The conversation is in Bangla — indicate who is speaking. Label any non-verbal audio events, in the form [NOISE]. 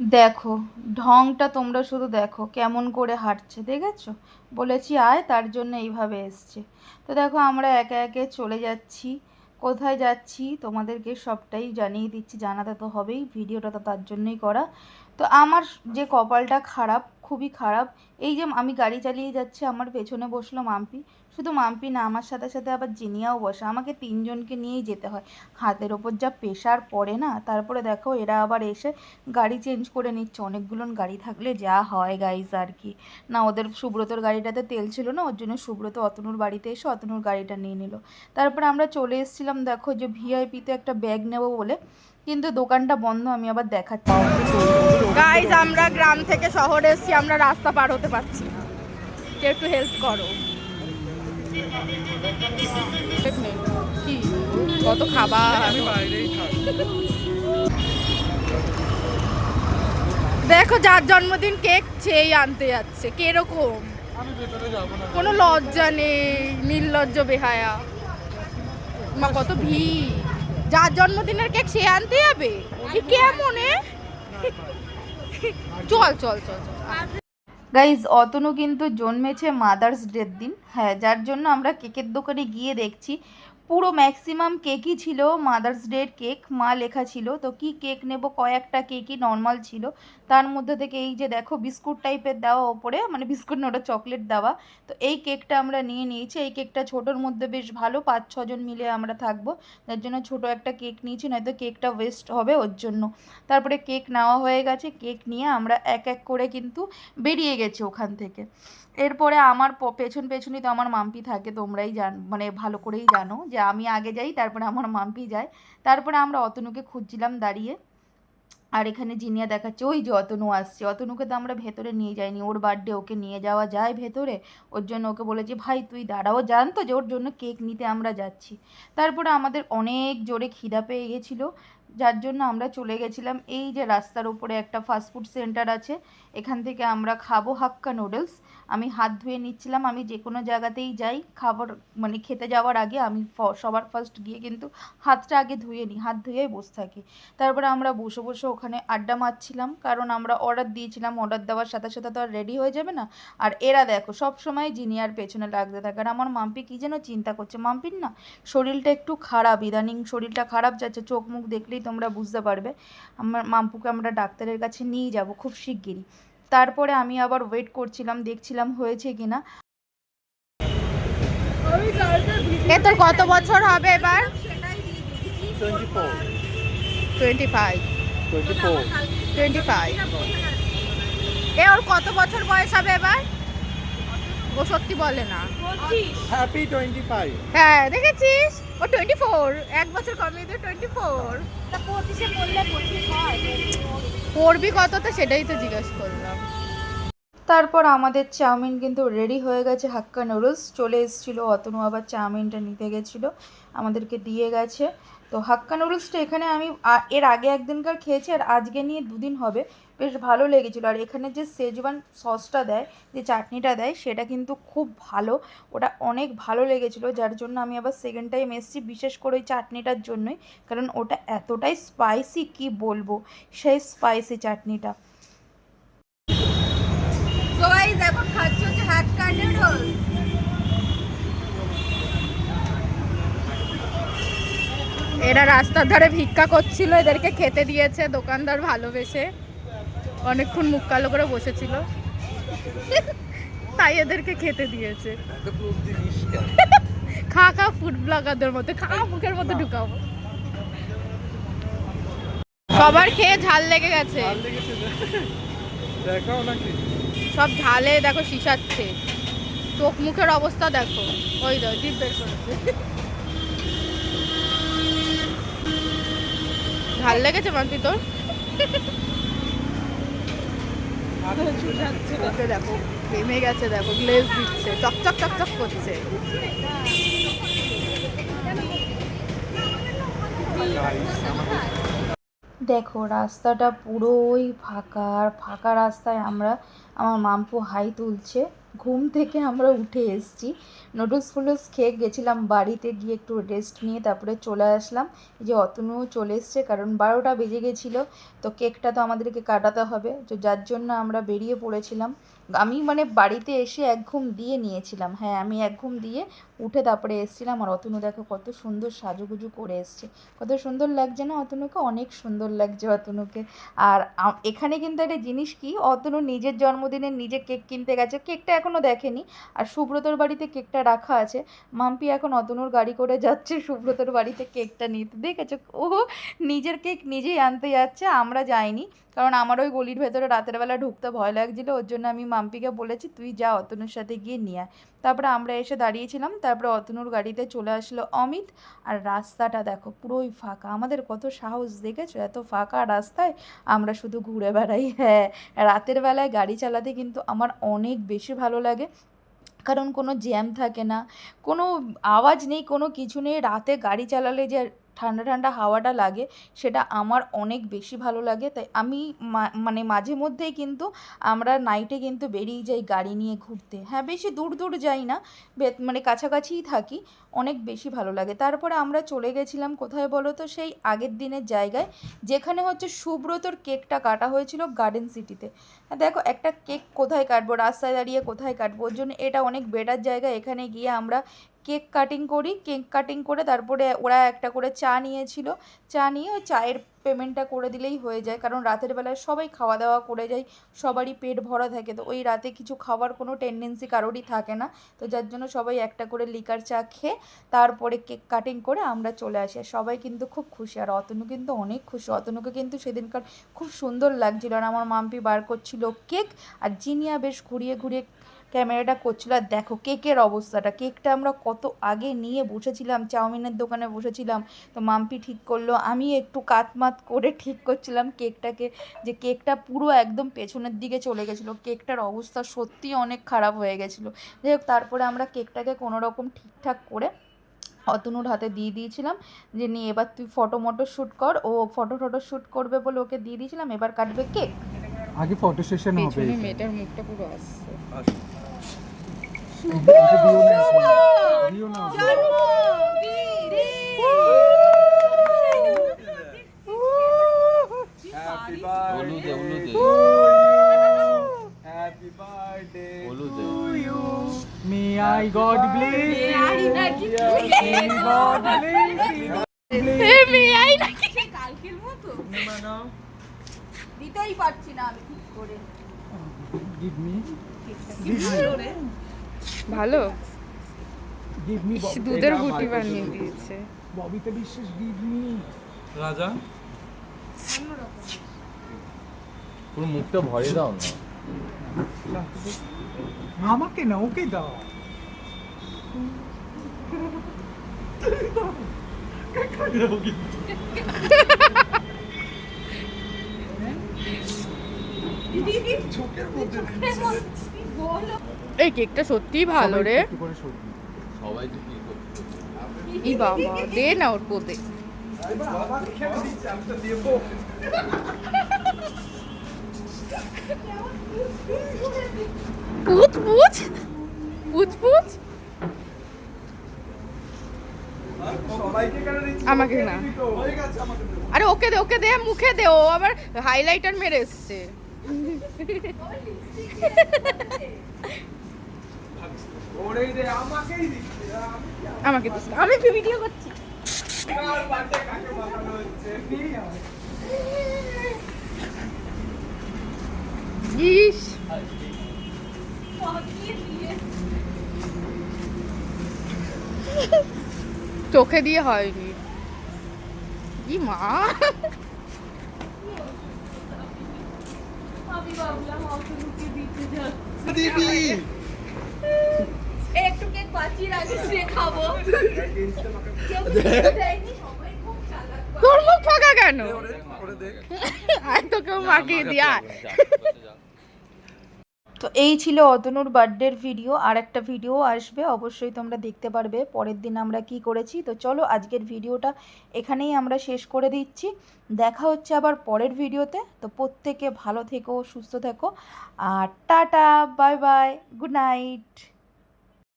Speaker 1: দেখো, ঢংটা তোমরা শুধু দেখো কেমন করে হাঁটছে, দেখেছ? বলেছি, আয়, তার জন্য এইভাবে এসছে। তো দেখো, আমরা একে একে চলে যাচ্ছি। কোথায় যাচ্ছি? তোমাদেরকে সবটাই জানিয়ে দিচ্ছি, জানাতে তো হবেই, ভিডিওটা তো তার জন্যই করা। তো আমার যে কপালটা খারাপ খুবই খারাপ। এই যে আমি গাড়ি চালিয়ে যাচ্ছি, আমার পেছনে বসল মাম্পি। শুধু মাম্পি না, আমার সাথে সাথে আবার জিনিয়াও বসে। আমাকে তিনজনকে নিয়েই যেতে হয়। হাতের ওপর যা প্রেশার পড়ে না, তারপরে দেখো এরা আবার এসে গাড়ি চেঞ্জ করে নিচ্ছে। অনেকগুলো গাড়ি থাকলে যা হয় গাইজ আর কি। না, ওদের সুব্রতর গাড়িটাতে তেল ছিল না, ওর জন্য সুব্রত অতনুর বাড়িতে এসে অতনুর গাড়িটা নিয়ে নিল। তারপরে আমরা চলে এসেছিলাম, দেখো যে ভিআইপিতে একটা ব্যাগ নেব বলে। কিন্তু দোকানটা বন্ধ, আমি আবার দেখাচ্ছি।
Speaker 2: গাইজ আমরা গ্রাম থেকে শহরে এসেছি, আমরা রাস্তা পার হতে পারছি কেউ একটু হেল্প করো। কত খাবার? দেখো, যার জন্মদিন কেক চেয়েই আনতে যাচ্ছে। কীরকম? কোনো লজ্জা নেই, নির্লজ্জ বেহায়া। মা, কত ভিড়। যার জন্মদিনের কেক সে আনতে যাবে? কেমন? চল চল চল চল।
Speaker 1: গাইজ অতনু কিন্তু জন্মেছে মাদার্স ডের দিন। হ্যাঁ যার জন্য আমরা কেকের দোকানে গিয়ে দেখছি পুরো ম্যাক্সিমাম কেকই ছিল মাদার্স ডের কেক, মা লেখা ছিল। তো কি কেক নেব, কয়েকটা কেকই নর্মাল ছিল। তার মধ্যে থেকে এই যে দেখো, বিস্কুট টাইপের দেওয়া ওপরে মানে বিস্কুট না, ওটা চকলেট দেওয়া। তো এই কেকটা আমরা নিয়ে নিয়েছি। এই কেকটা ছোটোর মধ্যে বেশ ভালো পাঁচ ছজন মিলে আমরা থাকব। তার জন্য ছোট একটা কেক নিয়েছি, নয়তো কেকটা ওয়েস্ট হবে ওর জন্য। তারপরে কেক নেওয়া হয়ে গেছে। কেক নিয়ে আমরা এক এক করে কিন্তু বেরিয়ে গেছি ওখান থেকে। এরপরে আমার পেছন পেছনই তো আমার মাম্পি থাকে, তোমরাই জান মানে ভালো করেই জানো যে আমি আগে যাই, তারপরে আমার মাম্পি যায়। তারপরে আমরা অতনুকে খুঁজছিলাম দাঁড়িয়ে। আর এখানে জিনিয়া দেখাচ্ছে, ওই যে অতনু আসছে। অতনুকে তো আমরা ভেতরে নিয়ে যাইনি। ওর বার্থডে ওকে নিয়ে যাওয়া যায় ভেতরে। ওর জন্য ওকে বলেছে, ভাই, তুই দাঁড়াও জানতো যে ওর জন্য কেক নিতে আমরা যাচ্ছি। তারপরে আমাদের অনেক জোরে খিদা পেয়ে গেছিল। যার জন্য আমরা চলে গেছিলাম। এই যে রাস্তার উপরে একটা ফাস্টফুড সেন্টার আছে, এখান থেকে আমরা খাব হাক্কা নুডলস আমি হাত ধুয়ে নিচ্ছিলাম, আমি যে কোনো জায়গাতেই যাই। খাবার মানে খেতে যাওয়ার আগে আমি সবার ফার্স্ট গিয়ে কিন্তু হাতটা আগে ধুয়ে নিই, হাত ধুয়েই বসে থাকি। তারপরে আমরা বসে বসে ওখানে আড্ডা মারছিলাম, কারণ আমরা অর্ডার দিয়েছিলাম অর্ডার দেওয়ার সাথে সাথে তো আর রেডি হয়ে যাবে না। আর এরা দেখো, সব সময় জিনিয়ার পেছনে লাগতে থাকে। আর আমার মাম্পি কী যেন চিন্তা করছে, মাম্পির না শরীরটা একটু খারাপ, ইদানিং শরীরটা খারাপ যাচ্ছে, চোখ মুখ দেখলেই তোমরা বুঝতে পারবে। আমার মাম্পুকে আমরা ডাক্তারের কাছে নিয়ে যাব খুব শিগগিরই। তারপরে আমি আবার ওয়েট করছিলাম দেখছিলাম হয়েছে কি না
Speaker 2: এ তোর কত বছর হবে এবার? টোয়েন্টি ফাইভ টোয়েন্টি ফাইভ এ ওর কত বছর বয়স হবে এবার? ও সত্যি বলে না।
Speaker 3: Happy 25.
Speaker 2: হ্যাঁ দেখেছিস? ও টোয়েন্টি ফোর এক বছর কমিয়ে দিয়ে টোয়েন্টি ফোর পড়বি কত তো সেটাই তো জিজ্ঞেস করলাম।
Speaker 1: তারপর আমাদের চাউমিন কিন্তু রেডি হয়ে গেছে, হাক্কা নুডলস চলে এসেছিল অতনু, আবার চাউমিনটা নিতে গেছিল। আমাদেরকে দিয়ে গেছে। তো হাক্কা নুডলসটা এখানে আমি এর আগে একদিনকার খেয়েছি আর আজকে নিয়ে দুদিন হবে। বেশ ভালো লেগেছিলো। আর এখানে যে সেজওয়ান সসটা দেয়, যে চাটনিটা দেয়, সেটা কিন্তু খুব ভালো। ওটা অনেক ভালো লেগেছিলো। যার জন্য আমি আবার সেকেন্ড টাইম এসেছি, বিশেষ করে ওই চাটনিটার জন্যই। কারণ ওটা এতটাই স্পাইসি কি বলব? সেই স্পাইসি চাটনিটা।
Speaker 2: তো গাইস এখন খাচ্ছি হচ্ছে হাক্কা নুডলস এরা রাস্তার ধারে ভিক্ষা করছিল এদেরকে খেতে দিয়েছে দোকানদার ভালোবেসে। অনেকক্ষণ মুখ কালো করে বসেছিল। তাই এদেরকে খেতে দিয়েছে। [LAUGHS] খা খা ফুড ব্লগারদের মধ্যে খা মুখের মধ্যে ঢুকাবো সবার খেয়ে ঝাল লেগে গেছে? [LAUGHS]
Speaker 3: দেখাও নাকি
Speaker 2: সব ঝালে দেখো শিশাচ্ছে চোখ মুখের অবস্থা দেখো। ওই দেখো জিভ বের করেছে। ঝাল লেগেছে মান্তি তোর? দেখো গেছে দেখো গ্লেজ দিচ্ছে চকচক চকচক করছে।
Speaker 1: দেখো, রাস্তাটা পুরোই ফাঁকা। আর ফাঁকা রাস্তায় আমরা, আমার মাম্পু হাই তুলছে। ঘুম থেকে আমরা উঠে এসেছি। নুডলস ফুডলস খেয়ে গেছিলাম বাড়িতে, গিয়ে একটু রেস্ট নিয়ে তারপরে চলে আসলাম। যে অতনুও চলে এসছে, কারণ বারোটা বেজে গেছিল। তো কেকটা তো আমাদেরকে কাটাতে হবে। তো যার জন্য আমরা বেরিয়ে পড়েছিলাম। আমি মানে বাড়িতে এসে এক ঘুম দিয়ে নিয়েছিলাম। হ্যাঁ আমি এক ঘুম দিয়ে উঠে তারপরে এসেছিলাম আর অতনু দেখো কত সুন্দর সাজুগুজু করে এসছে। কত সুন্দর লাগছে না অতনুকে? অনেক সুন্দর লাগছে অতনুকে। আর এখানে কিন্তু একটা জিনিস কি? অতনু নিজের জন্মদিনে নিজে কেক কিনতে গেছে। কেকটা এখনও দেখেনি। আর সুব্রতর বাড়িতে কেকটা রাখা আছে। মাম্পি এখন অতনুর গাড়ি করে যাচ্ছে সুব্রতর বাড়িতে কেকটা নিতে। দেখেছ? ও নিজের কেক নিজেই আনতে যাচ্ছে, আমরা যাইনি। কারণ আমার ওই গলির ভেতরে রাতের বেলা ঢুকতে ভয় লাগছিল, ওর জন্য আমি মাম্পিকে বলেছি, তুই যা অতনুর সাথে গিয়ে নিয়ে আয়। তারপরে আমরা এসে দাঁড়িয়েছিলাম, তারপরে অতনুর গাড়িতে চলে আসলো অমিত। আর রাস্তাটা দেখো, পুরোই ফাঁকা। আমাদের কত সাহস দেখেছ? এত ফাঁকা রাস্তায় আমরা শুধু ঘুরে বেড়াই। হ্যাঁ রাতের বেলায় গাড়ি চালাতে কিন্তু আমার অনেক বেশি ভালো লাগে। কারণ কোনো জ্যাম থাকে না, কোনো আওয়াজ নেই, কোনো কিছু নেই। রাতে গাড়ি চালালে যে ঠান্ডা ঠান্ডা হাওয়াটা লাগে, সেটা আমার অনেক বেশি ভালো লাগে। তাই আমি মানে মাঝে মধ্যেই কিন্তু আমরা নাইটে কিন্তু বেরিয়ে যাই গাড়ি নিয়ে ঘুরতে। হ্যাঁ বেশি দূর দূর যাই না মানে কাছাকাছিই থাকি, অনেক বেশি ভালো লাগে। তারপরে আমরা চলে গেছিলাম কোথায় বলো তো, সেই আগের দিনের জায়গায়, যেখানে হচ্ছে সুব্রতর কেকটা কাটা হয়েছিল গার্ডেন সিটিতে দেখো একটা কেক কোথায় কাটবো, রাস্তায় দাঁড়িয়ে কোথায় কাটবো, ওর জন্য এটা অনেক বেটার জায়গা। এখানে গিয়ে আমরা কেক কাটিং করি, কেক কাটিং করে তারপরে ওরা একটা করে চা নিয়েছিল। চা নিয়ে ওই চায়ের পেমেন্টটা করে দিলেই হয়ে যায়, কারণ রাতের বেলায় সবাই খাওয়া দাওয়া করে যায়, সবারই পেট ভরা থাকে। তো ওই রাতে কিছু খাওয়ার কোনো টেন্ডেন্সি কারোরই থাকে না। তো যার জন্য সবাই একটা করে লিকার চা খেয়ে তারপরে কেক কাটিং করে আমরা চলে আসি। আর সবাই কিন্তু খুব খুশি। আর অতনু কিন্তু অনেক খুশি। অতনুকে কিন্তু সেদিনকার খুব সুন্দর লাগছিল। আর আমার মাম্পি বার করছিল কেক, আর জিনিয়া বেশ ঘুরিয়ে ঘুরিয়ে ক্যামেরাটা করছিল আর দেখো কেকের অবস্থাটা। কেকটা আমরা কত আগে নিয়ে বসেছিলাম চাউমিনের দোকানে বসেছিলাম তো মাম্পি ঠিক করল আমি একটু কাতমাত করে ঠিক করছিলাম কেকটাকে যে কেকটা পুরো একদম পেছনের দিকে চলে গেছিল। কেকটার অবস্থা সত্যিই অনেক খারাপ হয়ে গেছিল। যাই হোক তারপরে আমরা কেকটাকে কোনো রকম ঠিকঠাক করে অতনুর হাতে দিয়ে দিয়েছিলাম যে নিয়ে এবার তুই ফটো মটো শ্যুট কর ও ফটো টটো শ্যুট করবে বলে ওকে দিয়ে দিয়েছিলাম এবার কাটবে কেক।
Speaker 3: আগে ফটো সেশন হবে
Speaker 2: মেয়েটার মুখটা পুরো আসছে।
Speaker 3: দিও না হ্যাপি
Speaker 4: হলুদে হলুদে
Speaker 3: হ্যাপি বার্থডে
Speaker 4: হলুদে
Speaker 3: may I God bless may God bless
Speaker 1: দিতেই পারছি না আমি ঠিক করে
Speaker 3: গিভ মি গিভ মি
Speaker 2: দুধের গুটি বানিয়ে দিয়েছে।
Speaker 3: ববিতা বিশ্বাস গিভ মি
Speaker 4: রাজা? পুরো মুখটা ভরে দাও না।
Speaker 3: আমাকে না ওকে দাও।
Speaker 2: এই কেকটা সত্যিই ভালো রে।
Speaker 4: সবাই তো
Speaker 2: ই বাবা দে না ওর পোতে পুচ পুচ পুচ পুচ। আমাকে না। আরে ওকে দে ওকে দে মুখে দে ও আবার হাইলাইটার মেরে এসছে [LAUGHS] [LAUGHS]
Speaker 3: ওরেই দে আমাকেই দিচ্ছে
Speaker 2: আমাকে দিস আমি ভিডিও করছি। ইস। চোখে দিয়ে হয়নি। কি মা।
Speaker 3: দিবি।
Speaker 1: একটু কেক বাঁচিয়ে রাখিস রে খাব।
Speaker 2: তোর মুখ ফাঁকা কেন? আর তোকে মাখিয়ে দিয়া [LAUGHS]
Speaker 1: তো এই ছিল অতনুর বার্থডের ভিডিও আর একটা ভিডিও আসবে অবশ্যই তোমরা দেখতে পারবে পরের দিন আমরা কি করেছি। তো চলো আজকের ভিডিওটা এখানেই আমরা শেষ করে দিচ্ছি। দেখা হচ্ছে আবার পরের ভিডিওতে। তো প্রত্যেকে ভালো থেকো সুস্থ থেকো আর tata bye bye good night.